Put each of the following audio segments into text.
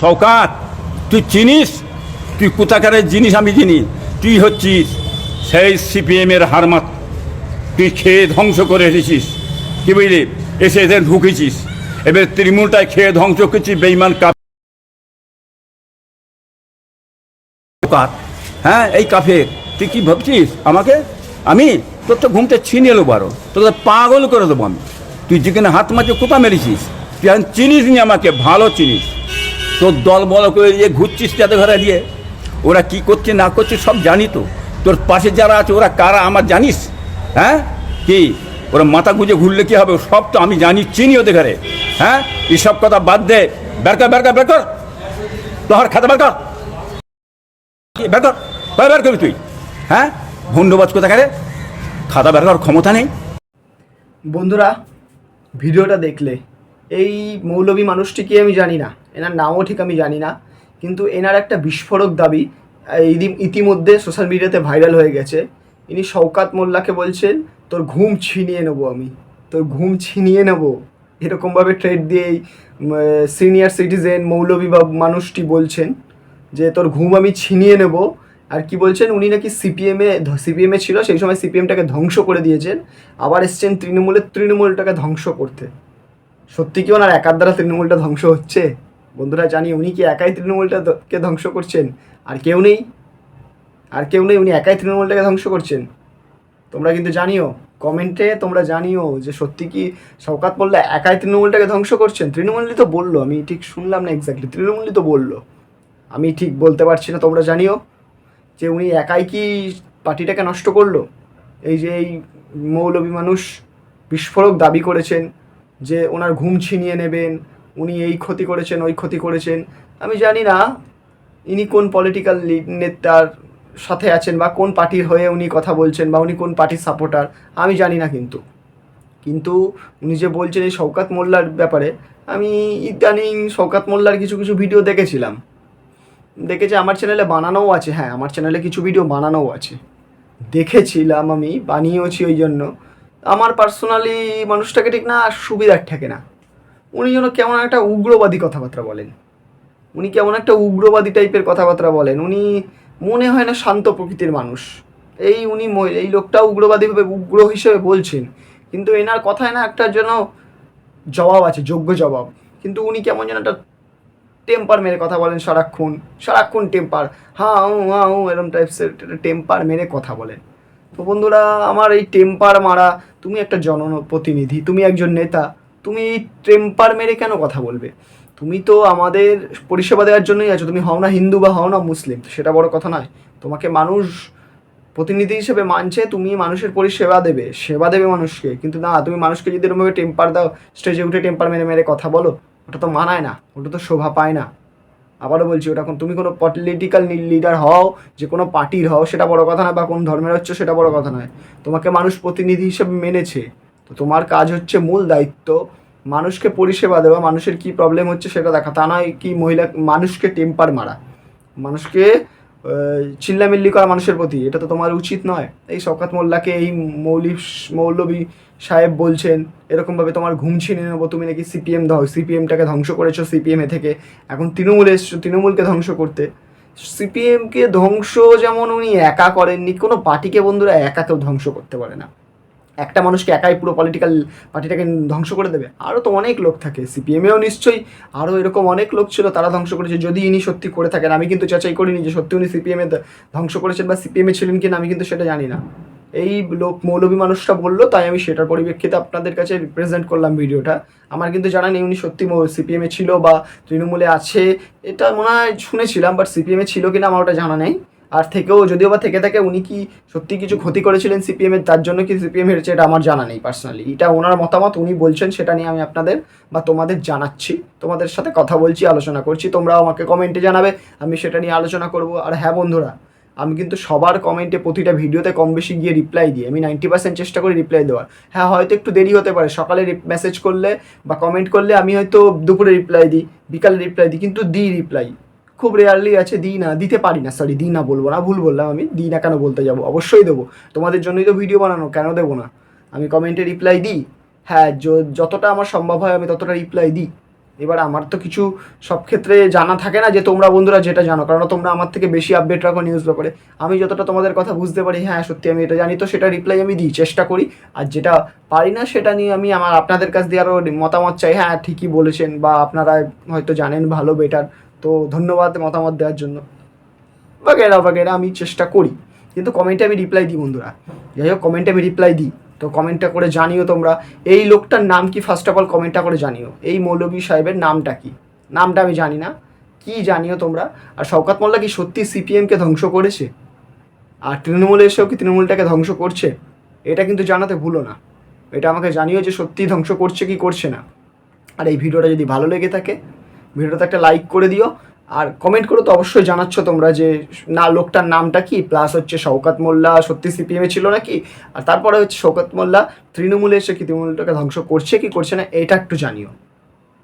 শওকাত তুই চিনিস? তুই কোথাকারের জিনিস আমি চিনি? তুই হচ্ছিস সেই সিপিএমের হারমাত। তুই খেয়ে ধ্বংস করে এসেছিস। কি বুঝলি? এসে এদের ঢুকেছিস। এবার তৃণমূলটায় খেয়ে ধ্বংস করছিস বেইমান কাপ হ্যাঁ এই কাফে তুই কি ভাবছিস আমাকে? আমি? তোর তো ঘুমতে ছিনিয়ে নেব আরও তোদের পাগল করে দেবো আমি। তুই যেখানে হাত মাঝে কোথা মেরেছিস? তুই চিনিস নি আমাকে, ভালো চিনিস। তোর দল বল করে দিয়ে ঘুরছিস যাদের ঘরে দিয়ে? ওরা কি করছে, না করছে সব জানি তো। তোর পাশে যারা আছে, ওরা কারা আমার জানিস? হ্যাঁ? কি? ওরা মাথা গুঁজে ঘুরলে কি হবে? সব তো আমি জানি, চিনি ওদের ঘরে। হ্যাঁ? এইসব কথা বাদ দে। বের কর বের কর তোর খাতা বের কর। কি, বের কর, বের করবি তুই? হ্যাঁ? ভণ্ডবাজ কোথাকারে? খাতা বের করার ক্ষমতা নেই। বন্ধুরা, ভিডিওটা দেখলে এই মৌলবী মানুষটিকে আমি জানি না। এনার নামও ঠিক আমি জানি না, কিন্তু এনার একটা বিস্ফোরক দাবি ইতিমধ্যে সোশ্যাল মিডিয়াতে ভাইরাল হয়ে গেছে। ইনি শওকাত মোল্লাকে বলছেন, তোর ঘুম ছিনিয়ে নেব আমি, তোর ঘুম ছিনিয়ে নেব। এরকমভাবে ট্রেড দিয়ে এই সিনিয়র সিটিজেন মৌলবী বা মানুষটি বলছেন যে, তোর ঘুম আমি ছিনিয়ে নেব। আর কি বলছেন, উনি নাকি সিপিএমে সিপিএমে ছিল, সেই সময় সিপিএমটাকে ধ্বংস করে দিয়েছেন, আবার এসছেন তৃণমূলের, তৃণমূলটাকে ধ্বংস করতে। সত্যি কি ওনার একার দ্বারা তৃণমূলটা ধ্বংস হচ্ছে? বন্ধুরা, জানি উনি কি একাই তৃণমূলটা দ- কে ধ্বংস করছেন? আর কেউ নেই? আর কেউ নেই উনি একাই তৃণমূলটাকে ধ্বংস করছেন? তোমরা কিন্তু জানিও, কমেন্টে তোমরা জানিও যে সত্যি কি শওকাত মোল্লা একাই তৃণমূলটাকে ধ্বংস করছেন? তৃণমূলই তো বলল, আমি ঠিক শুনলাম না এক্স্যাক্টলি তৃণমূলই তো বলল। আমি ঠিক বলতে পারছি না, তোমরা জানিও যে উনি একাই কি পার্টিটাকে নষ্ট করল? এই যে এই মৌলবী মানুষ বিস্ফোরক দাবি করেছেন যে ওনার ঘুম ছিনিয়ে নেবেন উনি এই ক্ষতি করেছেন, ওই ক্ষতি করেছেন। আমি জানি না ইনি কোন পলিটিক্যাল নেতার সাথে আছেন বা কোন পার্টির হয়ে উনি কথা বলছেন বা উনি কোন পার্টির সাপোর্টার আমি জানি না কিন্তু। কিন্তু উনি যে বলছেন এই শওকাত মোল্লার ব্যাপারে, আমি ইদানিং শওকাত মোল্লার কিছু কিছু ভিডিও দেখেছিলাম। দেখেছি, আমার চ্যানেলে বানানোও আছে হ্যাঁ আমার চ্যানেলে কিছু ভিডিও বানানোও আছে। দেখেছিলাম আমি, বানিয়েওছি ওই জন্য। আমার পার্সোনালি মানুষটাকে ঠিক না, সুবিধার ঠেকে না। উনি যেন কেমন একটা উগ্রবাদী কথাবার্তা বলেন। উনি কেমন একটা উগ্রবাদী টাইপের কথাবার্তা বলেন। উনি মনে হয় না শান্ত প্রকৃতির মানুষ। এই উনি এই লোকটা উগ্রবাদীভাবে উগ্র হিসেবে বলছেন। কিন্তু এনার কথায় না একটা যেন জবাব আছে, যোগ্য জবাব। কিন্তু উনি কেমন যেন একটা টেম্পার মেরে কথা বলেন, সারাক্ষণ সারাক্ষণ টেম্পার। হ্যাঁ উ এরম টাইপসের টেম্পার মেরে কথা বলেন। তো বন্ধুরা, আমার এই টেম্পার মারা, তুমি একটা জনপ্রতিনিধি, তুমি একজন নেতা। তুমি টেম্পার মেরে কেন কথা বলবে? তুমি তো আমাদের পরিষেবা দেওয়ার জন্যই আছো। তুমি হও না হিন্দু বা হও না মুসলিম সেটা বড় কথা নয়। তোমাকে মানুষ প্রতিনিধি হিসেবে মানছে, তুমি মানুষের পরিষেবা দেবে, সেবা দেবে মানুষকে। কিন্তু না, তুমি মানুষকে যদি এরকমভাবে টেম্পার দাও, স্টেজে উঠে টেম্পার মেরে মেরে কথা বলো, ওটা তো মানায় না, ওটা তো শোভা পায় না। আবারও বলছি, ওটা তুমি কোনো পলিটিক্যাল লিডার হও, যে কোনো পার্টির হও, সেটা বড় কথা না বা কোন ধর্মের হচ্ছে, সেটা বড় কথা নয়। তোমাকে মানুষ প্রতিনিধি হিসেবে মেনেছে। তো তোমার কাজ হচ্ছে মূল দায়িত্ব। মানুষকে পরিষেবা দেওয়া, মানুষের কি প্রবলেম হচ্ছে সেটা দেখা। তা নয় কি মহিলা, মানুষকে টেম্পার মারা। মানুষকে চিল্লামিল্লি করা মানুষের প্রতি। এটা তো তোমার উচিত নয়। এই শওকাত মোল্লাকে, এই মৌলী, মৌলবী সাহেব বলছেন, এরকমভাবে তোমার ঘুম ছিনিয়ে নেব, তুমি নাকি সিপিএম দাও সিপিএমটাকে ধ্বংস করেছ সিপিএমে থেকে। এখন তৃণমূলে এসছো, তৃণমূলকে ধ্বংস করতে। সিপিএমকে ধ্বংস যেমন উনি একা করেননি, কোনো পার্টিকে বন্ধুরা একা কেউ ধ্বংস করতে পারে না। একটা মানুষকে একাই পুরো পলিটিক্যাল পার্টিটাকে ধ্বংস করে দেবে। আরও তো অনেক লোক থাকে সিপিএমেও নিশ্চয়ই আরও এরকম অনেক লোক ছিল, তারা ধ্বংস করেছে। যদি ইনি সত্যি করে থাকেন, আমি কিন্তু যাচাই করিনি যে সত্যি উনি সিপিএমে ধ্বংস করেছেন বা সিপিএমে ছিলেন কিনা, আমি কিন্তু সেটা জানি না। এই লোক মৌলবী মানুষটা বলল, তাই আমি সেটার পরিপ্রেক্ষিতে আপনাদের কাছে রিপ্রেজেন্ট করলাম ভিডিওটা। আমার কিন্তু জানা নেই উনি সত্যি সিপিএমে ছিল বা তৃণমূলে আছে, এটা মনে হয় শুনেছিলাম বাট সিপিএমে ছিল কিনা আমার ওটা জানা নেই। আর থেকেও যদিও বা থেকে থাকে, উনি কি সত্যি কিছু ক্ষতি করেছিলেন সিপিএম এর? তার জন্য কি সিপিএম হেরেছে এটা আমার জানা নেই পার্সোনালি এটা ওনার মতামত, উনি বলছেন, সেটা নিয়ে আমি আপনাদের বা তোমাদের জানাচ্ছি। তোমাদের সাথে কথা বলছি, আলোচনা করছি, তোমরাও আমাকে কমেন্টে জানাবে। আমি সেটা নিয়ে আলোচনা করব। আর হ্যাঁ বন্ধুরা, আমি কিন্তু সবার কমেন্টে প্রতিটা ভিডিওতে কম বেশি গিয়ে রিপ্লাই দিই। আমি নাইনটি পার্সেন্ট চেষ্টা করি রিপ্লাই দেওয়ার। হ্যাঁ হয়তো একটু দেরি হতে পারে। সকালে মেসেজ করলে বা কমেন্ট করলে আমি হয়তো দুপুরে রিপ্লাই দিই, বিকালে রিপ্লাই দিই, কিন্তু দিই রিপ্লাই খুব রেয়ারলি আছে দিই না, দিতে পারি না সরি দিই না বলব না, ভুল বললাম আমি দিই না কেন বলতে যাব? অবশ্যই দেবো। তোমাদের জন্যই তো ভিডিও বানানো, কেন দেবো না? আমি কমেন্টে রিপ্লাই দিই। হ্যাঁ যতটা আমার সম্ভব হয় আমি ততটা রিপ্লাই দিই। এবার আমার তো কিছু সব ক্ষেত্রে জানা থাকে না যে তোমরা বন্ধুরা যেটা জানো কারণ তোমরা আমার থেকে বেশি আপডেট রাখো নিউজ ব্যাপারে। আমি যতটা তোমাদের কথা বুঝতে পারি হ্যাঁ সত্যি আমি এটা জানি, তো সেটা রিপ্লাই আমি দিই, চেষ্টা করি। আর যেটা পারি না, সেটা নিয়ে আমি আমার আপনাদের কাছ দিয়ে আরও মতামত চাই। হ্যাঁ ঠিকই বলেছেন, বা আপনারা হয়তো জানেন ভালো বেটার তো ধন্যবাদ মতামত দেওয়ার জন্য। বাগেরা বাগেরা, আমি চেষ্টা করি। কিন্তু কমেন্টে আমি রিপ্লাই দিই বন্ধুরা। যাই হোক কমেন্টে আমি রিপ্লাই দিই। তো কমেন্টটা করে জানিও তোমরা। এই লোকটার নাম কি? ফার্স্ট অফ অল কমেন্টটা করে জানিও। এই মৌলভী সাহেবের নামটা কি? নামটা আমি জানি না। কি জানিও তোমরা? আর শওকাত মোল্লা কি সত্যি সিপিএমকে ধ্বংস করেছে? আর তৃণমূলে এসেও কি তৃণমূলটাকে ধ্বংস করছে? এটা কিন্তু জানাতে ভুলো না। এটা আমাকে জানিও যে সত্যি ধ্বংস করছে কি করছে না। আর এই ভিডিওটা যদি ভালো লেগে থাকে ভিডিওতে একটা লাইক করে দিও। আর কমেন্ট করে তো অবশ্যই জানাচ্ছ তোমরা যে না, লোকটার নামটা কি? প্লাস হচ্ছে শওকাত মোল্লা, সত্যি সিপিএমে ছিল নাকি? আর তারপরে হচ্ছে শওকাত মোল্লা, তৃণমূলে এসে কি তৃণমূলটাকে ধ্বংস করছে কি করছে না, এটা একটু জানিও।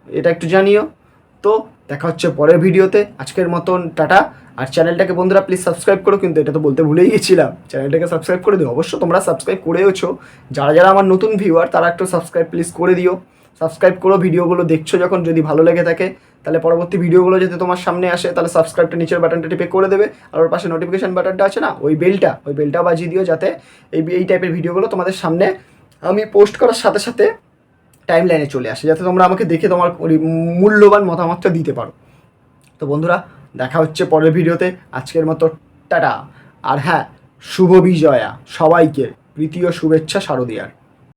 এটা একটু জানিও। তো দেখা হচ্ছে পরের ভিডিওতে। আজকের মতন, টাটা। আর চ্যানেলটাকে বন্ধুরা প্লিজ সাবস্ক্রাইব করো, কিন্তু এটা তো বলতে ভুলেই গেছিলাম। চ্যানেলটাকে সাবস্ক্রাইব করে দিও। অবশ্য তোমরা সাবস্ক্রাইব করেওছো। যারা যারা আমার নতুন ভিউয়ার তারা একটু সাবস্ক্রাইব প্লিজ করে দিও। সাবস্ক্রাইব করো, ভিডিওগুলো দেখছ যখন যদি ভালো লেগে থাকে। তাহলে পরবর্তী ভিডিওগুলো যাতে তোমার সামনে আসে, তাহলে সাবস্ক্রাইবটা নিচের বাটনটা টিপে করে দেবে। আর ওর পাশে নোটিফিকেশান বাটনটা আছে না, ওই বেলটা ওই বেলটা বাজিয়ে দিও যাতে এই এই টাইপের ভিডিওগুলো তোমাদের সামনে আমি পোস্ট করার সাথে সাথে টাইম লাইনে চলে আসে, যাতে তোমরা আমাকে দেখে তোমার মূল্যবান মতামতটা দিতে পারো। তো বন্ধুরা, দেখা হচ্ছে পরের ভিডিওতে। আজকের মতো, টাটা। আর হ্যাঁ শুভ বিজয়া। সবাইকে প্রীতি ও শুভেচ্ছা শারদীয়ার।